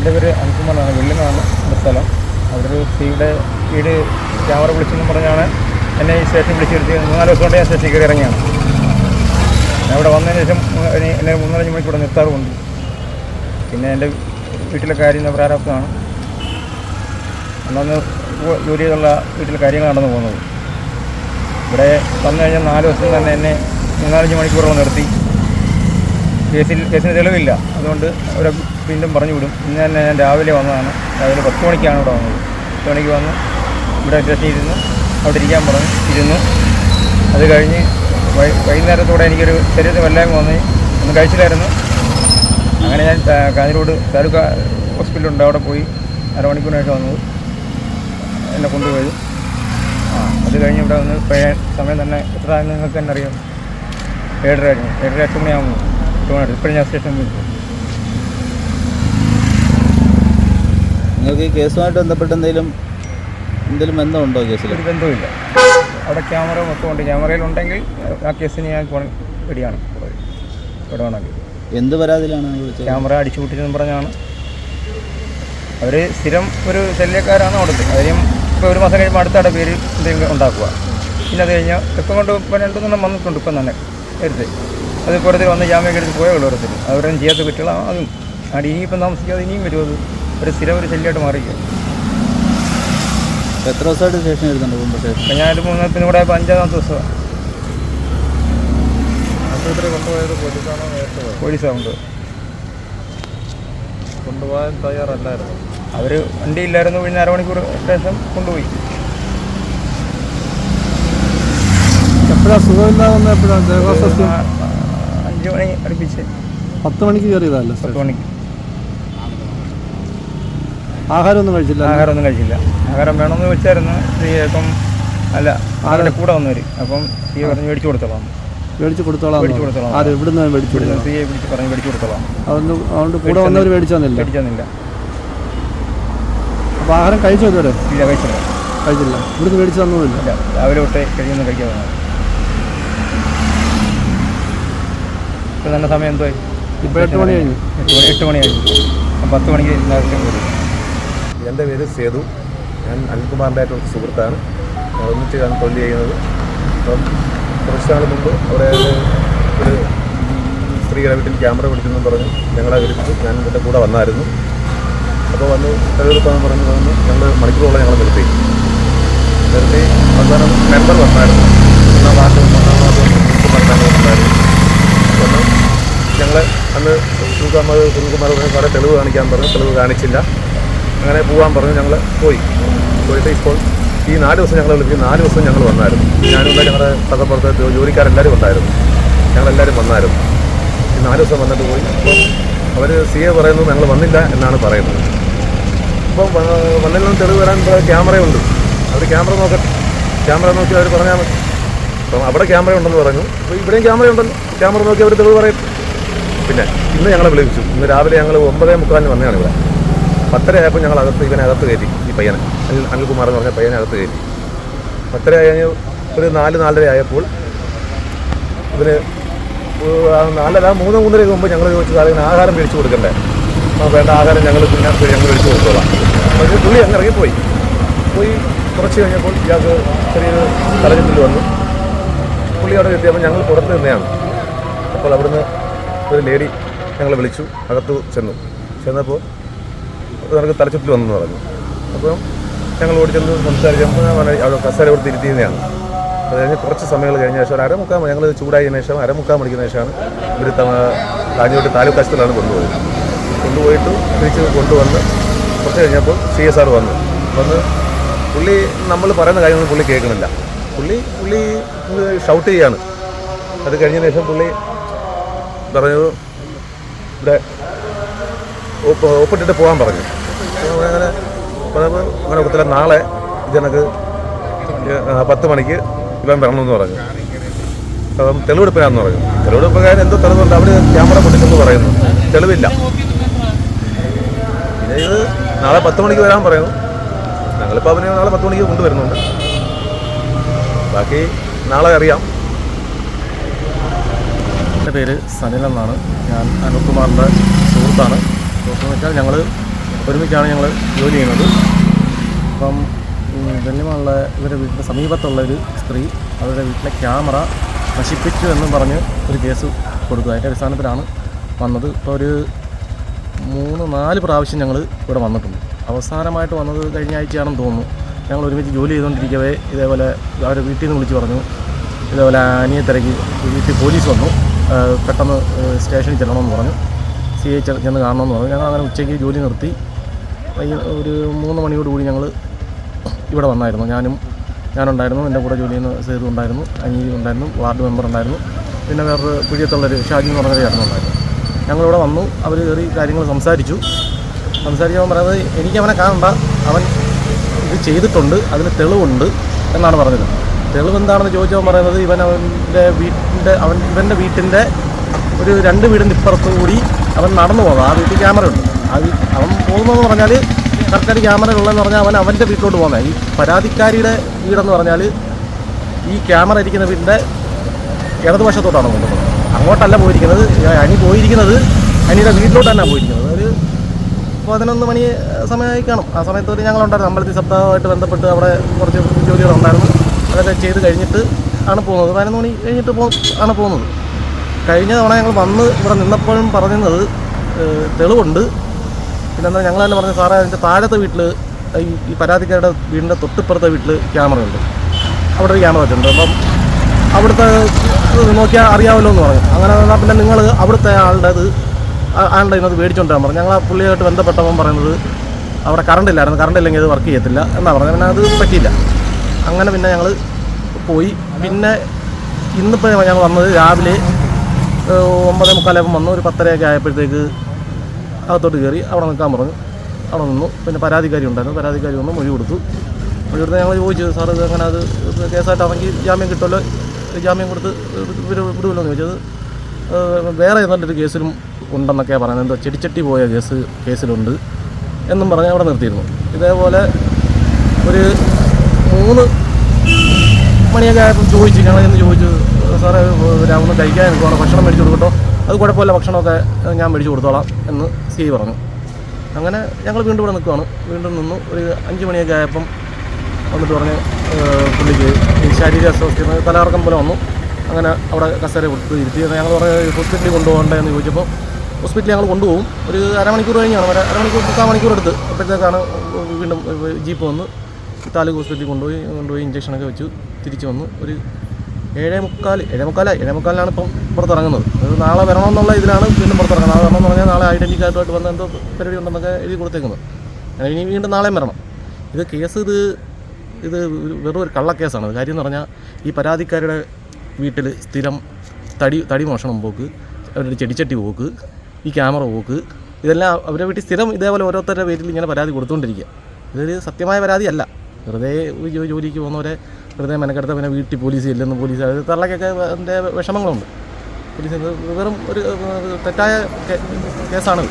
എന്റെ പേര് അൻകുമാറാണ് വെള്ളിനാണ് എന്റെ സ്ഥലം. ഒരു സ്ത്രീയുടെ വീട് ക്യാമറ വിളിച്ചെന്ന് പറഞ്ഞാണ് എന്നെ ഈ സ്റ്റേഷൻ വിളിച്ചെടുത്ത് മൂന്നാൽ ദിവസം കൊണ്ട് ഞാൻ സ്റ്റേഷൻ കയറി ഇറങ്ങിയാണ്. ഞാൻ ഇവിടെ വന്നതിന് ശേഷം എന്നെ മൂന്നരഞ്ച് മണിക്കൂർ നിർത്താറുമുണ്ട്. പിന്നെ എന്റെ വീട്ടിലെ കാര്യം പ്രാരാബ്ദമാണ് അന്നന്ന് ജോലി ചെയ്തുള്ള വീട്ടിലെ കാര്യങ്ങൾ നടന്നു പോകുന്നത്. ഇവിടെ വന്നു കഴിഞ്ഞാൽ നാല് ദിവസം തന്നെ എന്നെ മൂന്നാലഞ്ച് മണിക്കൂറോളം നിർത്തി. കേസിൽ കേസിന് തെളിവില്ല. അതുകൊണ്ട് അവരെ വീണ്ടും പറഞ്ഞു വിടും. ഇന്ന് തന്നെ ഞാൻ രാവിലെ വന്നതാണ്. രാവിലെ പത്ത് മണിക്കാണ് ഇവിടെ വന്നത്. പത്ത് മണിക്ക് വന്ന് ഇവിടെ സ്റ്റേഷനിൽ ചെയ്തിരുന്നു. അവിടെ ഇരിക്കാൻ പറഞ്ഞു ഇരുന്നു അത് കഴിഞ്ഞ് വൈകുന്നേരത്തോടെ എനിക്കൊരു ശരീരത്തിൽ വല്ലായ്മ വന്ന് ഒന്ന് കഴിച്ചില്ലായിരുന്നു. അങ്ങനെ ഞാൻ കാഞ്ഞിരോട് താലൂക്ക് ഹോസ്പിറ്റലുണ്ട്. അവിടെ പോയി അരമണിക്കൂറിനൊക്കെ വന്നത്. എന്നെ കൊണ്ടുപോയത്. ആ അത് കഴിഞ്ഞ് ഇവിടെ വന്ന് സമയം തന്നെ എത്ര നിങ്ങൾക്ക് തന്നെ അറിയാം. ഏഴര ആയിരുന്നു. ഏഴര എട്ട് മണിയാകുമ്പോൾ എട്ട് മണി ഇപ്പോഴും ഞാൻ സ്റ്റേഷനിൽ പോയി. നിങ്ങൾക്ക് ഈ കേസുമായിട്ട് ബന്ധപ്പെട്ട് എന്തെങ്കിലും എന്തെങ്കിലും ബന്ധമുണ്ടോ കേസിൽ? ഒരു ബന്ധവുമില്ല. അവിടെ ക്യാമറ മൊത്തമുണ്ട് ക്യാമറയിലുണ്ടെങ്കിൽ ആ കേസിന് ഞാൻ റെഡിയാണ്. ഇവിടെ വേണമെങ്കിൽ എന്ത് പരാതിയിലാണ് വിളിച്ചത്? ക്യാമറ അടിച്ചു പറഞ്ഞാണ്. അവർ സ്ഥിരം ഒരു ശല്യക്കാരാണ് അവിടുത്തെ. കാര്യം ഇപ്പോൾ ഒരു മാസം കഴിയുമ്പോൾ അടുത്തവിടെ പേര് എന്തെങ്കിലും ഉണ്ടാക്കുക. പിന്നെ അത് കഴിഞ്ഞാൽ ഇപ്പം കൊണ്ട് ഇപ്പം കൊണ്ട് വന്നിട്ടുണ്ട് ഇപ്പം തന്നെ. നേരത്തെ. അത് പുറത്തിൽ വന്ന് ജാമ്യം എടുത്ത് പോയ ഓരോരുത്തർ. അവരൊന്നും ചെയ്യാത്ത കുട്ടികളാണ് അതും. അവിടെ ഇനിയിപ്പം താമസിക്കാതെ ഇനിയും വരും അത്? ഒരു സ്ഥിരം ഒരു ശല്യമായിട്ട് മാറിക്കുക എത്ര ദിവസമായിട്ട് സ്റ്റേഷൻ വരുന്നുണ്ട് കുടുംബ സ്റ്റേഷൻ? അപ്പം ഞാനൊരു മൂന്നത്തിന് കൂടെ ഇവിടെ അഞ്ചാമത്തെ ദിവസമാണ് ആശുപത്രി കൊണ്ടുപോയത് പോലീസാണോ നേരത്തെ? പോലീസാണ് കൊണ്ടുപോകാൻ തയ്യാറല്ലായിരുന്നു. അവർ വണ്ടി ഇല്ലായിരുന്നു പിന്നെ അരമണിക്കൂർ ശേഷം കൊണ്ടുപോയി. എപ്പോഴാണ് സുഖമില്ലാതെ എപ്പോഴാണ് അഞ്ച് മണി അടുപ്പിച്ച്. പത്ത് മണിക്ക് കയറിയതല്ല പത്ത് മണിക്ക്. ആഹാരമൊന്നും കഴിച്ചില്ല ആഹാരമൊന്നും കഴിച്ചില്ല. ആഹാരം വേണമെന്ന് വെച്ചായിരുന്നു. ഇപ്പം അല്ല ആരുടെ കൂടെ വന്നവര്. അപ്പം സ്ത്രീ പറഞ്ഞ് മേടിച്ചു കൊടുത്തോളാം. മേടിച്ചു കൊടുത്തോളാം മേടിച്ചു കൊടുത്തോളാം. ആര് ഇവിടുന്ന് മേടിച്ചു കൊടുത്തോളാം സ്ത്രീയെ വിളിച്ച് പറഞ്ഞ് മേടിച്ചു കൊടുത്തോളാം. അതുകൊണ്ട് അതുകൊണ്ട് കൂടെ വന്നവർ മേടിച്ചു തന്നില്ല. മേടിച്ചെന്നില്ല അപ്പോൾ ആഹാരം കഴിച്ചോ ഇതുവരെ? ഇല്ല കഴിച്ചില്ല. കഴിച്ചില്ല. ഇവിടുന്ന് മേടിച്ച് തന്നതുമില്ല. രാവിലെ തൊട്ടേ കഴിയുന്ന കഴിക്കാൻ ഇപ്പം തന്നെ സമയം എന്തോ ഇപ്പോൾ എട്ട് മണി കഴിഞ്ഞു. എട്ട് മണി എട്ട് മണി കഴിഞ്ഞു. പത്ത് മണിക്ക് എല്ലാവർക്കും വരും. എന്റെ പേര് സേതു. ഞാൻ അനിൽകുമാറിന്റെ ആയിട്ടുള്ള സുഹൃത്താണ്. ഞാൻ ഒന്നിച്ചാണ് തൊഴിൽ ചെയ്യുന്നത്. അപ്പം കുറച്ച് നാൾ മുമ്പ് അവിടെ ഒരു സ്ത്രീയുടെ വീട്ടിൽ ക്യാമറ പിടിച്ചെന്ന് പറഞ്ഞ് ഞങ്ങളെ വിളിച്ചു ഞാൻ എന്റെ കൂടെ വന്നായിരുന്നു. അപ്പോൾ വന്ന് തെളിവെടുപ്പാന്ന് പറഞ്ഞു വന്ന് ഞങ്ങൾ മണിക്കൂറോളം ഞങ്ങൾ നിർത്തി. നിർത്തി. അവസാനം മെമ്പർ വന്നായിരുന്നു. ഒന്നാം വാർഡ് ഒന്നാം വാർഡ് പറഞ്ഞാൽ വന്നായിരുന്നു. വന്ന്. ഞങ്ങൾ അന്ന് സുനിൽകുമാർ സുനിൽകുമാർ പറഞ്ഞു സാറെ തെളിവ് കാണിക്കാൻ പറഞ്ഞു. തെളിവ് കാണിച്ചില്ല. അങ്ങനെ പോകാൻ പറഞ്ഞു. ഞങ്ങൾ പോയി. പോയിട്ട് ഇപ്പോൾ ഈ നാല് ദിവസം ഞങ്ങൾ വിളിച്ചു നാല് ദിവസം ഞങ്ങൾ വന്നായിരുന്നു. ഞാനും ഞങ്ങളുടെ സഹപ്രവർത്തകർ ജോലിക്കാരെല്ലാവരും വന്നായിരുന്നു. ഞങ്ങളെല്ലാവരും വന്നായിരുന്നു. ഈ നാല് ദിവസം വന്നിട്ട് പോയി. അപ്പം അവർ സി എ പറയുന്നു ഞങ്ങൾ വന്നില്ല എന്നാണ് പറയുന്നത്. അപ്പം വന്നില്ലെന്ന് തെളിവ് വരാൻ ക്യാമറയുണ്ട്. അവർ ക്യാമറ നോക്കട്ടെ ക്യാമറ നോക്കി അവർ പറഞ്ഞാൽ മതി. അപ്പം അവിടെ ക്യാമറ ഉണ്ടെന്ന് പറഞ്ഞു. അപ്പോൾ ഇവിടെയും ക്യാമറ ഉണ്ടല്ലോ ക്യാമറ നോക്കി അവർ തെളിവ് പറയും. പിന്നെ ഇന്ന് ഞങ്ങളെ വിളിച്ചു. ഇന്ന് രാവിലെ ഞങ്ങൾ ഒമ്പതേ മുക്കാലിന് വന്നതാണ് ഇവിടെ. പത്തര ആയപ്പോൾ ഞങ്ങൾ അകത്ത് ഇവനെ അകത്ത് കയറ്റി ഈ പയ്യനെ. അനിൽ അനിൽകുമാർ എന്ന് പറഞ്ഞ പയ്യനെ അകത്ത് കയറ്റി. പത്തര കഴിഞ്ഞ് ഒരു നാല് നാലര ആയപ്പോൾ ഇവന് നാലര മൂന്ന് മൂന്നരയ്ക്ക് മുമ്പ് ഞങ്ങൾ ചോദിച്ചു കാര്യം ആഹാരം മേടിച്ചു കൊടുക്കണ്ടേ? വേണ്ട ആഹാരം ഞങ്ങൾ പിന്നെ ഞങ്ങൾ മേടിച്ചു കൊടുത്തോളാം. അപ്പോൾ പുള്ളി അങ്ങ് ഇറങ്ങിപ്പോയി. പോയി കുറച്ച് കഴിഞ്ഞപ്പോൾ ഇയാൾക്ക് ചെറിയൊരു തലചുറ്റൽ വന്നു. പുള്ളി അവിടെ എത്തിയപ്പോൾ ഞങ്ങൾ പുറത്ത് നിന്നെയാണ് അപ്പോൾ അവിടുന്ന് ഒരു ലേഡി ഞങ്ങളെ വിളിച്ചു അകത്ത് ചെന്നു. ചെന്നപ്പോൾ നമുക്ക് തലച്ചുറ്റിൽ വന്നെന്ന് പറഞ്ഞു. അപ്പം ഞങ്ങൾ ഓടി ചെന്ന് സംസാരിച്ചപ്പോൾ അവിടെ കസേര കൊടുത്ത് ഇരുത്തിയതാണ് അത് കഴിഞ്ഞ് കുറച്ച് സമയങ്ങൾ കഴിഞ്ഞ ശേഷം ഒരു അരമുക്കാൽ ഞങ്ങൾ ചൂടായതിനു ശേഷം അരമുക്കാൽ മണിക്കുന്ന ശേഷമാണ് ഇവർ കാഞ്ഞോട്ട് താലൂക്ക് ആശുപത്രിയിലാണ് കൊണ്ടുപോയത്. കൊണ്ടുപോയിട്ട് തിരിച്ച് കൊണ്ടുവന്ന് കുറച്ച് കഴിഞ്ഞപ്പോൾ സി എസ് ആർ വന്നു. വന്ന് പുള്ളി നമ്മൾ പറയുന്ന കാര്യങ്ങളൊന്നും പുള്ളി കേൾക്കണില്ല. പുള്ളി പുള്ളി ഷൗട്ട് ചെയ്യാണ്. അത് കഴിഞ്ഞ ശേഷം പുള്ളി പറഞ്ഞു ഇവിടെ ഒപ്പ് ഒപ്പിട്ടിട്ട് പോകാൻ പറഞ്ഞു. അങ്ങനെ അങ്ങനെ ഒക്കത്തില്ല നാളെ ഇതെനക്ക് പത്ത് മണിക്ക് ഇവൻ വരണമെന്ന് പറഞ്ഞു. അപ്പം തെളിവെടുപ്പിനാന്ന് പറഞ്ഞു. തെളിവെടുപ്പുകാരൻ എന്തോ തെളിവുണ്ട് അവിടെ ക്യാമറ പൊട്ടിച്ചെന്ന് പറയുന്നു. തെളിവില്ല. ഇത് നാളെ പത്ത് മണിക്ക് വരാൻ പറയുന്നു. ഞങ്ങളിപ്പോൾ അവനെ നാളെ പത്ത് മണിക്ക് കൊണ്ടുവരുന്നുണ്ട്. ബാക്കി നാളെ അറിയാം. എന്റെ പേര് സനിൽ എന്നാണ്. ഞാൻ അനിൽകുമാറിന്റെ സുഹൃത്താണ്. സുഹൃത്തെന്ന് വെച്ചാൽ ഞങ്ങൾ ഒരുമിച്ചാണ് ഞങ്ങൾ ജോലി ചെയ്യുന്നത്. അപ്പം വെല്ലുമുള്ള ഇവരുടെ വീടിന്റെ സമീപത്തുള്ള ഒരു സ്ത്രീ അവരുടെ വീട്ടിലെ ക്യാമറ നശിപ്പിച്ചു എന്നും പറഞ്ഞ് ഒരു കേസ് കൊടുത്തു അതിന്റെ അടിസ്ഥാനത്തിലാണ് വന്നത്. ഇപ്പോൾ ഒരു മൂന്ന് നാല് പ്രാവശ്യം ഞങ്ങൾ ഇവിടെ വന്നിട്ടുണ്ട്. അവസാനമായിട്ട് വന്നത് കഴിഞ്ഞ ആഴ്ചയാണെന്ന് തോന്നുന്നു. ഞങ്ങൾ ഒരുമിച്ച് ജോലി ചെയ്തുകൊണ്ടിരിക്കവേ ഇതേപോലെ അവരെ വീട്ടിൽ നിന്ന് വിളിച്ച് പറഞ്ഞു. ഇതേപോലെ അനിയെ തിരക്കി വീട്ടിൽ പോലീസ് വന്നു. പെട്ടെന്ന് സ്റ്റേഷനിൽ ചെല്ലണമെന്ന് പറഞ്ഞു. സി ഐ ചെന്ന് കാണണമെന്ന് പറഞ്ഞു. ഞങ്ങൾ അങ്ങനെ ഉച്ചയ്ക്ക് ജോലി നിർത്തി. ഒരു മൂന്ന് മണിയോടുകൂടി ഞങ്ങൾ ഇവിടെ വന്നായിരുന്നു. ഞാനും ഞാനുണ്ടായിരുന്നു. എന്റെ കൂടെ ജോലി ചെയ്യുന്ന സേതു ഉണ്ടായിരുന്നു. അനിയതി ഉണ്ടായിരുന്നു. വാർഡ് മെമ്പർ ഉണ്ടായിരുന്നു. പിന്നെ വേറൊരു പുഴിയത്തുള്ളൊരു ഷാജി എന്ന് പറഞ്ഞൊരു ചേട്ടൻ ഉണ്ടായിരുന്നു. ഞങ്ങളിവിടെ വന്നു. അവർ കയറി കാര്യങ്ങൾ സംസാരിച്ചു. സംസാരിച്ചവൻ പറയുന്നത് എനിക്ക് അവനെ കാണണ്ട. അവൻ ചെയ്തിട്ടുണ്ട് അതിന് തെളിവുണ്ട് എന്നാണ് പറഞ്ഞത്. തെളിവ് എന്താണെന്ന് ചോദിച്ചവൻ പറയുന്നത് ഇവൻ അവന്റെ വീട്ടിന്റെ അവൻ ഇവന്റെ വീട്ടിന്റെ ഒരു രണ്ട് വീടിന്റെ ഇപ്പുറത്ത് കൂടി അവൻ നടന്നു പോകുന്നത് ആ വീട്ടിൽ ക്യാമറ ഉണ്ട്. അത് അവൻ പോകുന്നതെന്ന് പറഞ്ഞാൽ കറക്റ്റായിട്ട് ക്യാമറ ഉള്ളതെന്ന് പറഞ്ഞാൽ അവൻ അവന്റെ വീട്ടിലോട്ട് പോകുന്നത്. ഈ പരാതിക്കാരിയുടെ വീടെന്ന് പറഞ്ഞാൽ ഈ ക്യാമറ ഇരിക്കുന്ന വീടിന്റെ ഇടതുവശത്തോട്ടാണ് കൊണ്ടുപോകുന്നത്. അങ്ങോട്ടല്ല പോയിരിക്കുന്നത് അനി പോയിരിക്കുന്നത് അനിയുടെ വീട്ടിലോട്ട് തന്നെ പോയിരിക്കുന്നത്. പതിനൊന്ന് മണി സമയമായി കാണും. ആ സമയത്ത് ഒരു ഞങ്ങളുണ്ടായിരുന്നു. അമ്പലത്തിൽ സപ്താഹമായിട്ട് ബന്ധപ്പെട്ട് അവിടെ കുറച്ച് ജോലികളുണ്ടായിരുന്നു അതൊക്കെ ചെയ്ത് കഴിഞ്ഞിട്ട് ആണ് പോകുന്നത്. പതിനൊന്ന് മണി കഴിഞ്ഞിട്ട് പോ ആണ് പോകുന്നത്. കഴിഞ്ഞ തവണ ഞങ്ങൾ വന്ന് ഇവിടെ നിന്നപ്പോഴും പറഞ്ഞത് തെളിവുണ്ട്. പിന്നെന്താ ഞങ്ങൾ തന്നെ പറഞ്ഞു സാറേ അതിന്റെ താഴത്തെ വീട്ടിൽ ഈ പരാതിക്കാരുടെ വീടിന്റെ തൊട്ടിപ്പുറത്തെ വീട്ടിൽ ക്യാമറയുണ്ട്. അവിടെ ഒരു ക്യാമറ വെച്ചിട്ടുണ്ട്. അപ്പം അവിടുത്തെ നോക്കിയാൽ അറിയാമല്ലോ എന്ന് പറഞ്ഞു. അങ്ങനെ പിന്നെ നിങ്ങൾ അവിടുത്തെ ആളുടെ ഇത് ആ- ആളുടെ ഇന്നത് മേടിച്ചുകൊണ്ടാണ് പറഞ്ഞത്. പറഞ്ഞു ഞങ്ങൾ ആ പുള്ളിയായിട്ട് ബന്ധപ്പെട്ടവൻ പറയുന്നത് അവിടെ കറണ്ട് ഇല്ലായിരുന്നു കറണ്ട് ഇല്ലെങ്കിൽ അത് വർക്ക് ചെയ്യത്തില്ല എന്നാ പറഞ്ഞത്. പിന്നെ അത് പറ്റിയില്ല. അങ്ങനെ പിന്നെ ഞങ്ങൾ പോയി. പിന്നെ ഇന്നിപ്പോൾ ഞങ്ങൾ വന്നത് രാവിലെ ഒമ്പതേ മുക്കാലായപ്പം വന്നു. ഒരു പത്തരയൊക്കെ ആയപ്പോഴത്തേക്ക് അകത്തോട്ട് കയറി അവിടെ നിൽക്കാൻ പറഞ്ഞു. അവിടെ നിന്നു. പിന്നെ പരാതിക്കാരി ഉണ്ടായിരുന്നു. പരാതിക്കാരി വന്ന് മൊഴി കൊടുത്തു. മൊഴി കൊടുത്ത് ഞങ്ങൾ ചോദിച്ചു സാർ ഇത് അങ്ങനെ അത് കേസായിട്ടാണെങ്കിൽ ജാമ്യം കിട്ടുമല്ലോ? ജാമ്യം കൊടുത്ത് വിടുമല്ലോ എന്ന് ചോദിച്ചത്. വേറെ വേറെ ഏതാണ്ടൊരു കേസിലും ഉണ്ടെന്നൊക്കെയാണ് പറയുന്നത് എന്തോ ചെടിച്ചട്ടി പോയ കേസ് കേസിലുണ്ട് എന്നും പറഞ്ഞ് അവിടെ നിർത്തിയിരുന്നു. ഇതേപോലെ ഒരു മൂന്ന് മണിയൊക്കെ ആയപ്പോൾ ചോദിച്ചു ഞങ്ങൾ ഇന്ന് ചോദിച്ചു സാറേ രാവിലെ കഴിക്കാൻ എനിക്ക് ഭക്ഷണം മേടിച്ചു കൊടുക്കട്ടോ. അത് കുഴപ്പമില്ല ഭക്ഷണമൊക്കെ ഞാൻ മേടിച്ചു കൊടുത്തോളാം എന്ന് സി പറഞ്ഞു. അങ്ങനെ ഞങ്ങൾ വീണ്ടും ഇവിടെ നിൽക്കുവാണ്. വീണ്ടും നിന്നു. ഒരു അഞ്ച് മണിയൊക്കെ ആയപ്പം വന്നിട്ട് പറഞ്ഞ് പുള്ളിക്ക് ശാരീരിക അസ്വസ്ഥ തലകറക്കം പോലെ വന്നു. അങ്ങനെ അവിടെ കസേര കൊടുത്ത് ഇരുത്തി. ഞങ്ങൾ പറഞ്ഞ് ഹോസ്പിറ്റലിൽ കൊണ്ടുപോകണ്ടേ? എന്ന് ചോദിച്ചപ്പോൾ ഹോസ്പിറ്റലിൽ ഞങ്ങൾ കൊണ്ടുപോകും. ഒരു അരമണിക്കൂർ കഴിഞ്ഞാണ് അരമണിക്കൂർ മുക്കാൽ മണിക്കൂർ എടുത്ത് അപ്പോഴത്തേക്കാണ് വീണ്ടും ജീപ്പ് വന്ന് താലൂക്ക് ഹോസ്പിറ്റലിൽ കൊണ്ടുപോയി കൊണ്ടുപോയി ഇഞ്ചക്ഷനൊക്കെ വെച്ചു തിരിച്ചു വന്നു. ഒരു ഏഴേ മുക്കാൽ ഏഴേ മുക്കാല ഏഴേ മുക്കാലിനാണ് ഇപ്പം പുറത്തിറങ്ങുന്നത്. അത് നാളെ വരണമെന്നുള്ള ഇതിലാണ് വീണ്ടും പുറത്തിറങ്ങുന്നത്. നാളെ വരണമെന്ന് പറഞ്ഞാൽ നാളെ ഐഡന്റി കാർഡുമായിട്ട് വന്ന എന്തോ പരിപാടി ഉണ്ടെന്നൊക്കെ എഴുതി കൊടുത്തേക്കുന്നത്. അങ്ങനെ ഇനി വീണ്ടും നാളെയും വരണം. ഇത് കേസ് ഇത് ഇത് വെറും ഒരു കള്ളക്കേസാണ് കാര്യം എന്ന് പറഞ്ഞാൽ ഈ പരാതിക്കാരുടെ വീട്ടിൽ സ്ഥിരം തടി തടി മോഷണം പോക്ക് അവരുടെ ചെടിച്ചട്ടി പോക്ക് ഈ ക്യാമറ പോക്ക് ഇതെല്ലാം അവരുടെ വീട്ടിൽ സ്ഥിരം ഇതേപോലെ ഓരോരുത്തരുടെ പേരിൽ ഇങ്ങനെ പരാതി കൊടുത്തുകൊണ്ടിരിക്കുക ഇതൊരു സത്യമായ പരാതിയല്ല. വെറുതെ ജോലിക്ക് പോകുന്നവരെ വെറുതെ മെനക്കെടുത്ത പിന്നെ വീട്ടിൽ പോലീസ് ഇല്ലെന്ന് പോലീസ് അത് തള്ളക്കൊക്കെ അതിന്റെ വിഷമങ്ങളുണ്ട്. പോലീസ് വെറും ഒരു തെറ്റായ കേസാണ്